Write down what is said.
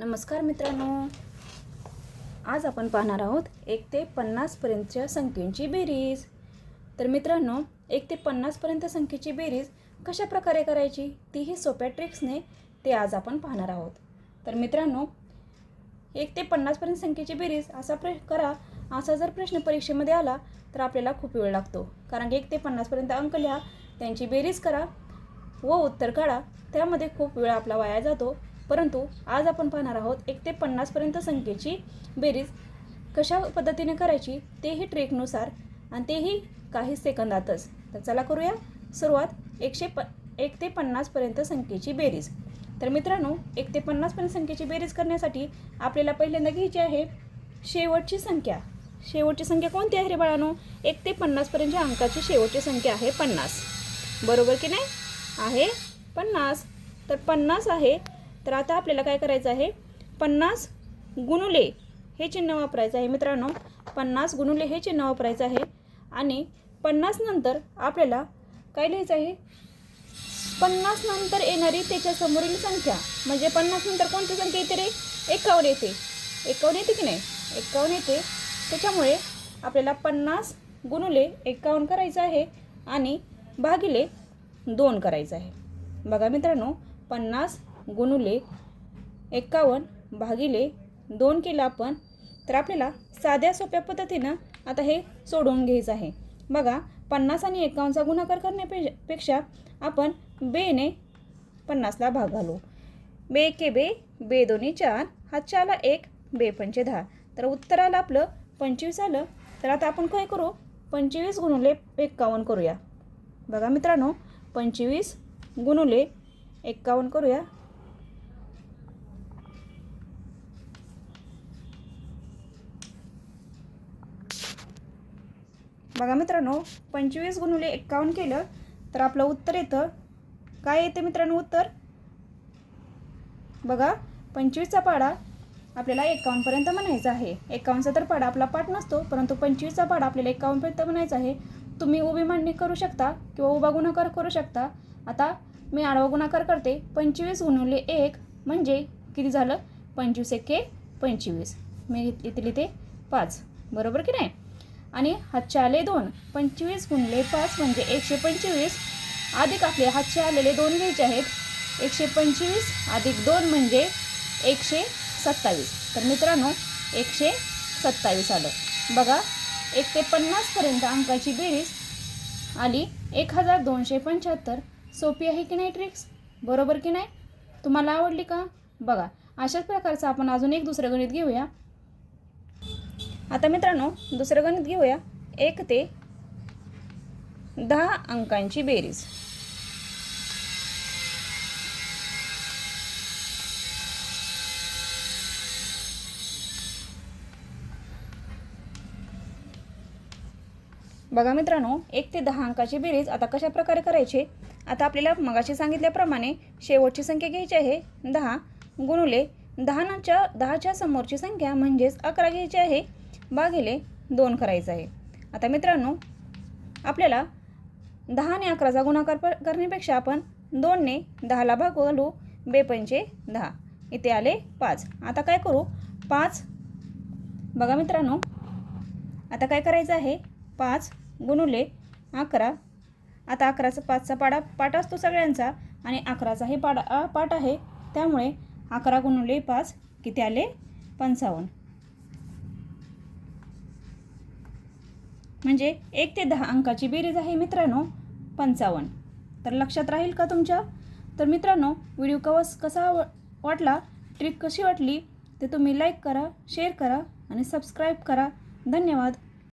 नमस्कार मित्रांनो. आज आपण पाहणार आहोत एक ते पन्नासपर्यंतच्या संख्येची बेरीज. तर मित्रांनो एक ते पन्नासपर्यंत संख्येची बेरीज कशा प्रकारे करायची? तीही सोप्या ट्रिक्सने ते आज आपण पाहणार आहोत. तर मित्रांनो एक ते पन्नासपर्यंत संख्येची बेरीज असा प्र करा. असा जर प्रश्न परीक्षेमध्ये आला तर आपल्याला खूप वेळ लागतो. कारण की एक ते पन्नासपर्यंत अंक लिहा त्यांची बेरीज करा व उत्तर काढा. त्यामध्ये खूप वेळ आपला वाया जातो. परंतु आज आपण पाहणार आहोत एक ते पन्नासपर्यंत संख्येची बेरीज कशा पद्धतीने करायची तेही ट्रेकनुसार आणि तेही काही सेकंदातच. तर चला करूया सुरुवात. एकशे प एक ते पन्नासपर्यंत संख्येची बेरीज. तर मित्रांनो एक ते पन्नासपर्यंत संख्येची बेरीज करण्यासाठी आपल्याला पहिल्यांदा घ्यायची आहे शेवटची संख्या. शेवटची संख्या कोणती आहे रे बाळानो? एक ते पन्नासपर्यंतच्या अंकाची शेवटची संख्या आहे पन्नास. बरोबर की नाही? आहे पन्नास. तर पन्नास आहे तर आता आपल्याला काय करायचं आहे? पन्नास गुणुले हे चिन्ह वापरायचं आहे मित्रांनो. पन्नास गुणुले हे चिन्ह वापरायचं आहे. आणि पन्नास नंतर आपल्याला काय लिहायचं आहे? पन्नास नंतर येणारी त्याच्या समोरील संख्या. म्हणजे पन्नास नंतर कोणती संख्या येते रे? एकावन्न येते. एकावन्न येते की नाही? एकावन्न येते. त्याच्यामुळे आपल्याला पन्नास गुणुले एकावन्न करायचं आहे आणि भागिले दोन करायचं आहे. बघा मित्रांनो पन्नास गुणुले एकावन्न भागिले दोन केलं आपण. तर आपल्याला साध्या सोप्या पद्धतीनं आता हे सोडवून घ्यायचं आहे. बघा पन्नास आणि एकावन्नचा गुणाकार करण्यापे पेक्षा आपण बेने पन्नासला भाग घालू. बे के बे बे दोन्ही चार. हातच्या आला एक बे पंचे दहा. तर उत्तर आलं आपलं पंचवीस आलं. तर आता आपण काय करू? पंचवीस गुणुले एक्कावन्न करूया. बघा मित्रांनो पंचवीस गुणुले एक्कावन्न करूया. बघा मित्रांनो पंचवीस गुणुले एक्कावन्न केलं तर आपलं उत्तर येतं. काय येते मित्रांनो उत्तर? बघा पंचवीसचा पाडा आपल्याला एकावन्नपर्यंत म्हणायचा आहे. एकावन्नचा तर पाडा आपला पाठ नसतो परंतु पंचवीसचा पाडा आपल्याला एकावन्नपर्यंत म्हणायचा आहे. तुम्ही उभी मांडणी करू शकता किंवा उभा गुणाकार करू शकता. आता मी आडवा गुणाकार करते. पंचवीस गुणवले एक म्हणजे किती झालं? पंचवीस एके पंचवीस. मी घेतली ते पाच. बरोबर की नाही? आणि हातचे आले दोन. पंचवीस गुणले पाच म्हणजे एकशे पंचवीस. अधिक आपले हातचे आलेले दोन घ्यायचे आहेत. एकशे पंचवीस अधिक दोन म्हणजे एकशे सत्तावीस. तर मित्रांनो एकशे सत्तावीस आलं. बघा एक ते पन्नासपर्यंत अंकाची बेरीज आली. एक हजार दोनशे पंच्याहत्तर. सोपी आहे की नाही ट्रिक्स बरोबर की नाही? तुम्हाला आवडली का? बघा अशाच प्रकारचं आपण अजून एक दुसरं गणित घेऊया. आता मित्रांनो दुसरं गणित घेऊया. एक ते दहा अंकांची बेरीज. बघा मित्रांनो एक ते दहा अंकाची बेरीज आता कशा प्रकारे करायची? आता आपल्याला मगाशी सांगितल्याप्रमाणे शेवटची संख्या घ्यायची आहे दहा गुणुले दहानाच्या दहाच्या समोरची संख्या म्हणजेच अकरा घ्यायची आहे. भागिले दोन करायचं आहे. आता मित्रांनो आपल्याला दहा अकराचा गुणाकार प करण्यापेक्षा आपण दोनने दहाला भाग बेपंचे दहा. इथे आले पाच. आता काय करू? पाच. बघा मित्रांनो आता काय करायचं आहे? पाच गुणुले अकरा. आता अकराचा पाचचा पाडा पाठ असतो सगळ्यांचा आणि अकराचाही पाडा पाठ आहे. त्यामुळे अकरा गुणुले पाच. किती आले? पंचावन्न. म्हणजे एक ते दहा अंकाची बेरीज आहे मित्रांनो पंचावन्न. तर लक्षात राहील का तुमच्या? तर मित्रांनो व्हिडिओ कवस कसा वाटला ट्रिक कशी वाटली ते तुम्ही लाईक करा शेअर करा आणि सबस्क्राईब करा. धन्यवाद.